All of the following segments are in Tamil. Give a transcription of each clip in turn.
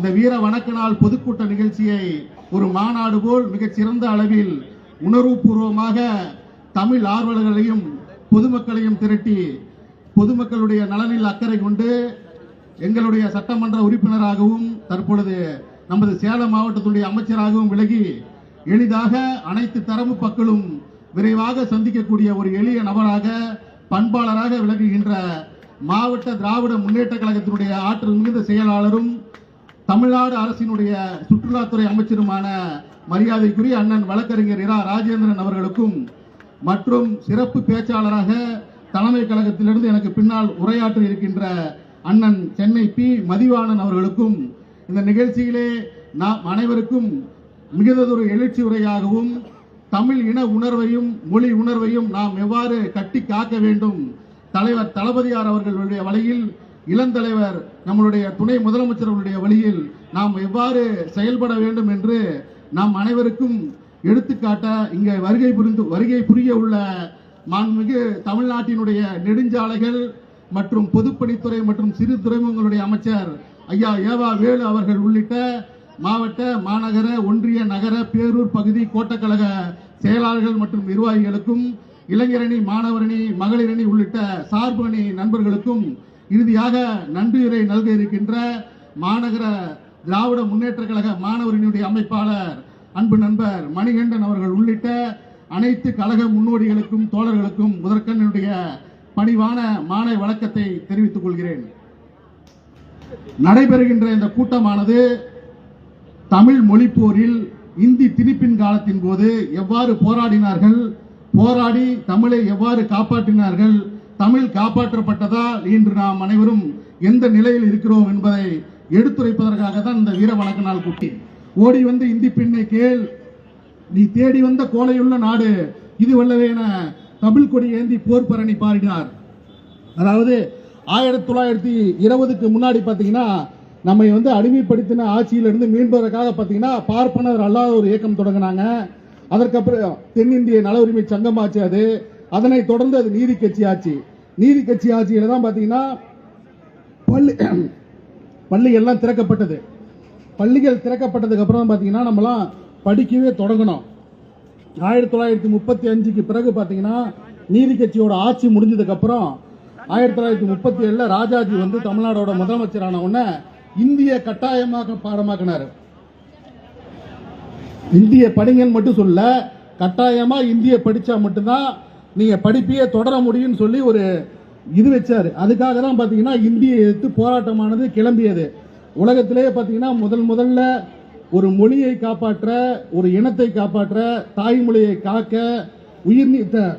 இந்த வீர வணக்க நாள் பொதுக்கூட்ட நிகழ்ச்சியை ஒரு மாநாடு போல் மிகச் சிறந்த அளவில் உணர்வுபூர்வமாக தமிழ் ஆர்வலர்களையும் பொதுமக்களையும் திரட்டி பொதுமக்களுடைய நலனில் அக்கறை கொண்டு எங்களுடைய சட்டமன்ற உறுப்பினராகவும் தற்பொழுது நமது சேலம் மாவட்டத்துடைய அமைச்சராகவும் விலகி எளிதாக அனைத்து தரப்பு மக்களும் விரைவாக சந்திக்கக்கூடிய ஒரு எளிய நபராக பண்பாளராக விளங்குகின்ற மாவட்ட திராவிட முன்னேற்ற கழகத்தினுடைய ஆற்றல் மிகுந்த செயலாளரும் தமிழ்நாடு அரசினுடைய சுற்றுலாத்துறை அமைச்சருமான மரியாதைக்குரிய அண்ணன் வழக்கறிஞர் இரா ராஜேந்திரன் அவர்களுக்கும் மற்றும் சிறப்பு பேச்சாளராக தலைமை கழகத்திலிருந்து எனக்கு பின்னால் உரையாற்றி இருக்கின்ற அண்ணன் சென்னை பி. மதிவாணன் அவர்களுக்கும் இந்த நிகழ்ச்சியிலே நாம் அனைவருக்கும் மிகுந்ததொரு எழுச்சி உரையாகவும் தமிழ் இன உணர்வையும் மொழி உணர்வையும் நாம் எவ்வாறு கட்டி காக்க வேண்டும்? தலைவர் தளபதியார் அவர்களுடைய வழியில் இளந்தலைவர் நம்மளுடைய துணை முதலமைச்சர்களுடைய வழியில் நாம் எவ்வாறு செயல்பட வேண்டும் என்று நாம் அனைவருக்கும் எடுத்துக்காட்ட இங்கே வருகை புரிந்து வருகை புரிய உள்ள மாண்புமிகு தமிழ்நாட்டினுடைய நெடுஞ்சாலைகள் மற்றும் பொதுப்பணித்துறை மற்றும் சிறு துறைமுகங்களுடைய அமைச்சர் ஐயா ஏவா வேலு அவர்கள் உள்ளிட்ட மாவட்ட மாநகர ஒன்றிய நகர பேரூர் பகுதி கோட்டக்கழக செயலாளர்கள் மற்றும் நிர்வாகிகளுக்கும் இளைஞரணி மாணவரணி மகளிரணி உள்ளிட்ட சார்பு அணி நண்பர்களுக்கும் இறுதியாக நன்றியுரை நல்க இருக்கின்ற மாநகர திராவிட முன்னேற்ற கழக மாணவரினுடைய அமைப்பாளர் அன்பு நண்பர் மணிகண்டன் அவர்கள் உள்ளிட்ட அனைத்து கழக முன்னோடிகளுக்கும் தோழர்களுக்கும் முதற்கண்ணனுடைய பணிவான மாலை வழக்கத்தை தெரிவித்துக் கொள்கிறேன். நடைபெறுகின்ற இந்த கூட்டமானது தமிழ் மொழி போரில் இந்தி திணிப்பின் காலத்தின் போது எவ்வாறு போராடினார்கள்? போராடி தமிழை எவ்வாறு காப்பாற்றினார்கள்? தமிழ் காப்பாற்றப்பட்டதால் இன்று நாம் அனைவரும் எந்த நிலையில் இருக்கிறோம் என்பதை எடுத்துரைப்பதற்காக தான் இந்த வீர வணக்க நாள் கூட்டி. ஓடி வந்து இந்தி பெண்ணை கேள். நீ தேடி வந்த கோலையுள்ள நாடு இது என தமிழ் கொடி ஏந்தி போர் பரணி பாடினார். அதாவது ஆயிரத்தி தொள்ளாயிரத்தி இருபதுக்கு முன்னாடி பார்த்தீங்கன்னா நம்மை வந்து அடிமைப்படுத்தின ஆட்சியிலிருந்து மீள்வதற்காக பார்த்தீங்கன்னா பார்ப்பனர் அல்லாத ஒரு இயக்கம் தொடங்கினாங்க. அதற்கப்புறம் தென்னிந்திய நல உரிமை சங்கம் ஆச்சு அது. அதனைத் தொடர்ந்து அது நீதி கட்சி ஆச்சு. நீதி கட்சி ஆட்சியில் தான் பார்த்தீங்கன்னா பள்ளி பள்ளிகள்லாம் திறக்கப்பட்டது. பள்ளிகள் திறக்கப்பட்டதுக்கு அப்புறம் பார்த்தீங்கன்னா நம்மலாம் படிக்கவே தொடங்கணும். ஆயிரத்தி தொள்ளாயிரத்தி முப்பத்தி அஞ்சுக்கு பிறகு பார்த்தீங்கன்னா நீதி கட்சியோட ஆட்சி முடிஞ்சதுக்கப்புறம் ஆயிரத்தி தொள்ளாயிரத்தி முப்பத்தி ஏழில் ராஜாஜி வந்து தமிழ்நாடோட முதலமைச்சரான உடனே இந்திய கட்டாயமாக பாடமாக்கினார். இந்திய படிங்கன்னு மட்டும் சொல்ல கட்டாயமாக இந்திய படித்தா மட்டும்தான் நீங்க படிப்பையே தொடர முடியும்னு சொல்லி ஒரு இது வச்சாரு. அதுக்காக தான் பாத்தீங்கன்னா இந்திய எதிர்த்து போராட்டமானது கிளம்பியது. உலகத்திலேயே பாத்தீங்கன்னா முதல் முதல்ல ஒரு மொழியை காப்பாற்ற ஒரு இனத்தை காப்பாற்ற தாய்மொழியை காக்க உயிர் நீத்த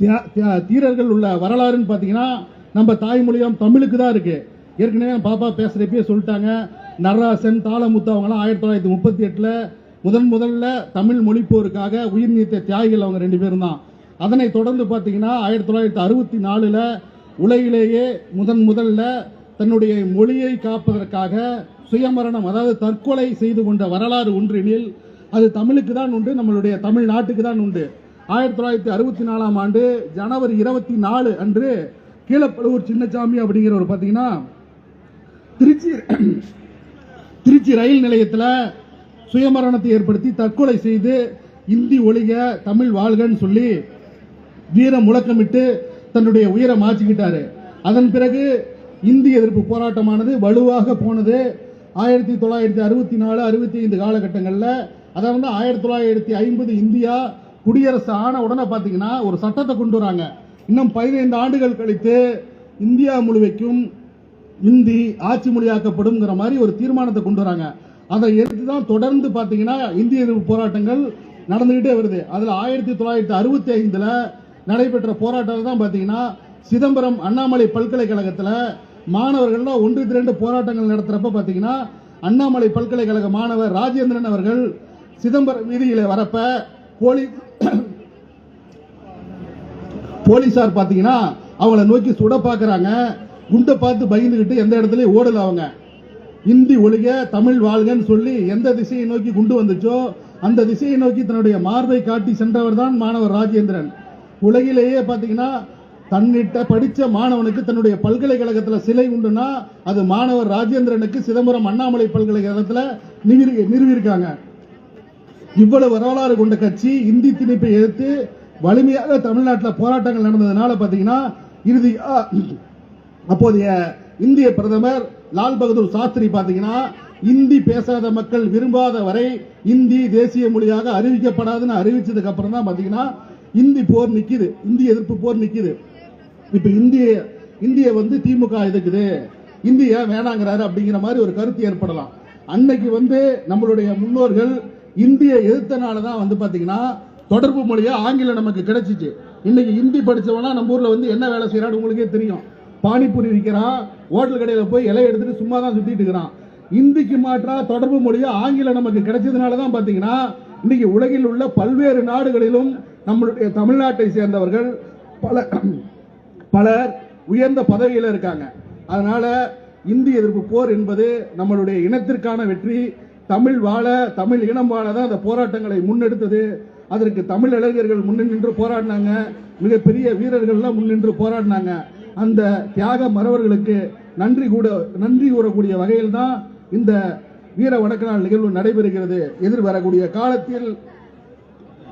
தியா- தீரர்கள் உள்ள வரலாறுன்னு பார்த்தீங்கன்னா நம்ம தாய்மொழியும் தமிழுக்கு தான் இருக்கு. ஏற்கனவே பாப்பா பேசுறப்பயே சொல்லிட்டாங்க. நர்ராசன் தாளமுத்து அவங்களாம் ஆயிரத்தி தொள்ளாயிரத்தி முப்பத்தி எட்டுல முதன் முதல்ல தமிழ் மொழிப்போருக்காக உயிர் நீத்த தியாகிகள் அவங்க ரெண்டு பேரும் தான். அதனை தொடர்ந்து பார்த்தீங்கன்னா ஆயிரத்தி தொள்ளாயிரத்தி அறுபத்தி நாலுல உலகிலேயே முதன் முதல்ல தன்னுடைய மொழியை காப்பதற்காக சுயமரணம் அதாவது தற்கொலை செய்து கொண்ட வரலாறு ஒன்றினில் அது தமிழுக்கு தான் உண்டு நம்மளுடைய தமிழ்நாட்டுக்கு தான் உண்டு. ஆயிரத்தி தொள்ளாயிரத்தி அறுபத்தி நாலாம் ஆண்டு ஜனவரி இருபத்தி நாலு அன்று கீழப்பழுவூர் சின்னசாமி அப்படிங்கிறவர் பார்த்தீங்கன்னா திருச்சி திருச்சி ரயில் நிலையத்தில் சுயமரணத்தை ஏற்படுத்தி தற்கொலை செய்து இந்தி ஒழிக தமிழ் வாழ்கன்னு சொல்லி வீர முழக்கமிட்டு தன்னுடைய உயிரை மாற்றிக்கிட்டாரு. அதன் பிறகு இந்தி எதிர்ப்பு போராட்டமானது வலுவாக போனது. ஆயிரத்தி தொள்ளாயிரத்தி அறுபத்தி நாலு அறுபத்தி ஐந்து காலகட்டங்களில் அதாவது ஆயிரத்தி தொள்ளாயிரத்தி ஐம்பது இந்தியா குடியரசு ஆன உடனே பார்த்தீங்கன்னா ஒரு சட்டத்தை கொண்டு வராங்க. இன்னும் பதினைந்து ஆண்டுகள் கழித்து இந்தியா முழுவைக்கும் இந்தி ஆட்சி மொழியாக்கப்படும்ங்கிற மாதிரி ஒரு தீர்மானத்தை கொண்டு வராங்க. அதை எடுத்து தான் தொடர்ந்து பார்த்தீங்கன்னா இந்திய எதிர்ப்பு போராட்டங்கள் நடந்துகிட்டே வருது. அதில் ஆயிரத்தி தொள்ளாயிரத்தி அறுபத்தி ஐந்தில் நடைபெற்ற போராட்டம் தான் பார்த்தீங்கன்னா சிதம்பரம் அண்ணாமலை பல்கலைக்கழகத்தில் மாணவர்கள்லாம் ஒன்று திரண்டு போராட்டங்கள் நடத்துகிறப்ப பார்த்தீங்கன்னா அண்ணாமலை பல்கலைக்கழக மாணவர் ராஜேந்திரன் அவர்கள் சிதம்பரம் வீதியில் வரப்ப போலி போலீஸார் பார்த்தீங்கன்னா அவங்கள நோக்கி சுட பார்க்குறாங்க. குண்டை பார்த்து பயந்துக்கிட்டு எந்த இடத்துலையும் ஓடல அவங்க. இந்தி ஒழிக தமிழ் வாழ்கன்னு சொல்லி எந்த திசையை நோக்கி குண்டு வந்துச்சோ அந்த திசையை நோக்கி தன்னுடைய மார்பை காட்டி சென்றவர் தான் மாணவர் ராஜேந்திரன். உலகிலேயே பார்த்தீங்கன்னா தன்னிட்ட படிச்ச மாணவனுக்கு தன்னுடைய பல்கலைக்கழகத்துல சிலை உண்டுனா அது மாணவர் ராஜேந்திரனுக்கு சிதம்பரம் அண்ணாமலை பல்கலைக்கழகத்துல நிறுவி- நிறுவியிருக்காங்க. இவ்வளவு வரலாறு கொண்ட கட்சி இந்தி திணிப்பை எதிர்த்து வலிமையாக தமிழ்நாட்டில் போராட்டங்கள் நடந்ததுனால பாத்தீங்கன்னா இறுதி அப்போதைய இந்திய பிரதமர் லால் பகதூர் சாஸ்திரி பாத்தீங்கன்னா இந்தி பேசாத மக்கள் விரும்பாத வரை இந்தி தேசிய மொழியாக அறிவிக்கப்படாதுன்னு அறிவிச்சதுக்கு அப்புறம் தான் பாத்தீங்கன்னா இந்தி போர் நிற்கிது இந்திய எதிர்ப்பு போர் நிற்கிது இப்ப இந்திய இந்திய வந்து திமுக எதுக்குது? இந்திய வேணாங்கிறாரு அப்படிங்கிற மாதிரி ஒரு கருத்து ஏற்படலாம். அன்னைக்கு வந்து நம்மளுடைய முன்னோர்கள் இந்திய எதிர்த்தனால தான் வந்து பாத்தீங்கன்னா தொடர்பு மொழியா ஆங்கிலம் நமக்கு கிடைச்சிச்சு. இன்னைக்கு ஹிந்தி படிச்சவனா நம்ம ஊர்ல வந்து என்ன வேலை செய்கிறான்னு உங்களுக்கே தெரியும். பானிபூரி விற்கிறான் ஹோட்டல் கடையில போய் இலையை எடுத்துட்டு சும்மா தான் சுத்திட்டு இருக்கிறான். இந்திக்கு மாற்றா தொடர்பு மொழியா ஆங்கிலம் நமக்கு கிடைச்சதுனால தான் பாத்தீங்கன்னா இன்னைக்கு உலகில் உள்ள பல்வேறு நாடுகளிலும் நம்மளுடைய தமிழ்நாட்டை சேர்ந்தவர்கள் பல பலர் உயர்ந்த பதவியில் இருக்காங்க. அதனால இந்திய எதிர்ப்பு போர் என்பது நம்மளுடைய இனத்திற்கான வெற்றி. தமிழ் வாழ தமிழ் இனம் வாழ தான் அந்த போராட்டங்களை முன்னெடுத்தது. அதற்கு தமிழ் இளைஞர்கள் முன்னின்று போராடினாங்க. மிகப்பெரிய வீரர்கள்லாம் முன்னின்று போராடினாங்க. அந்த தியாக மறவர்களுக்கு நன்றி கூட நன்றி கூறக்கூடிய வகையில் தான் இந்த வீர வணக்க நாள் நிகழ்வு நடைபெறுகிறது. எதிர்வரக்கூடிய காலத்தில்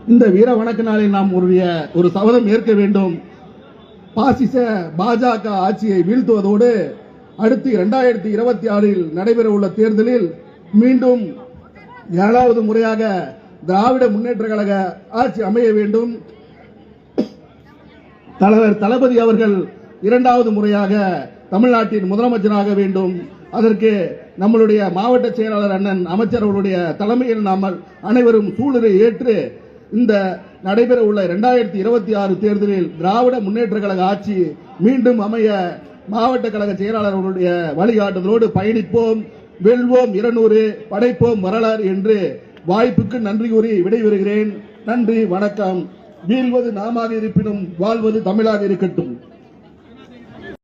இந்த வீர வணக்க நாளில் நாம் உருவிய ஒரு சபதம் ஏற்க வேண்டும். பாசிச பாஜக ஆட்சியை வீழ்த்துவதோடு அடுத்து இரண்டாயிரத்தி இருபத்தி ஆறில் நடைபெற உள்ள தேர்தலில் மீண்டும் ஏழாவது முறையாக திராவிட முன்னேற்ற கழக ஆட்சி அமைய வேண்டும். தலைவர் தளபதி அவர்கள் இரண்டாவது முறையாக தமிழ்நாட்டின் முதலமைச்சராக வேண்டும். அதற்கு நம்மளுடைய மாவட்ட செயலாளர் அண்ணன் அமைச்சர் அவர்களுடைய தலைமையில் நாம் அனைவரும் சூழலை ஏற்று இந்த நடைபெற உள்ள இரண்டாயிரத்தி இருபத்தி ஆறு தேர்தலில் திராவிட முன்னேற்ற கழக ஆட்சி மீண்டும் அமைய மாவட்ட கழக செயலாளர்களுடைய வழிகாட்டுதலோடு பயணிப்போம் வெல்வோம் இருநூறு படைப்போம் வரலாறு என்று வாய்ப்புக்கு நன்றி கூறி விடைபெறுகிறேன். நன்றி வணக்கம். வீழ்வது நாமாக இருப்பினும் வாழ்வது தமிழாக இருக்கட்டும்.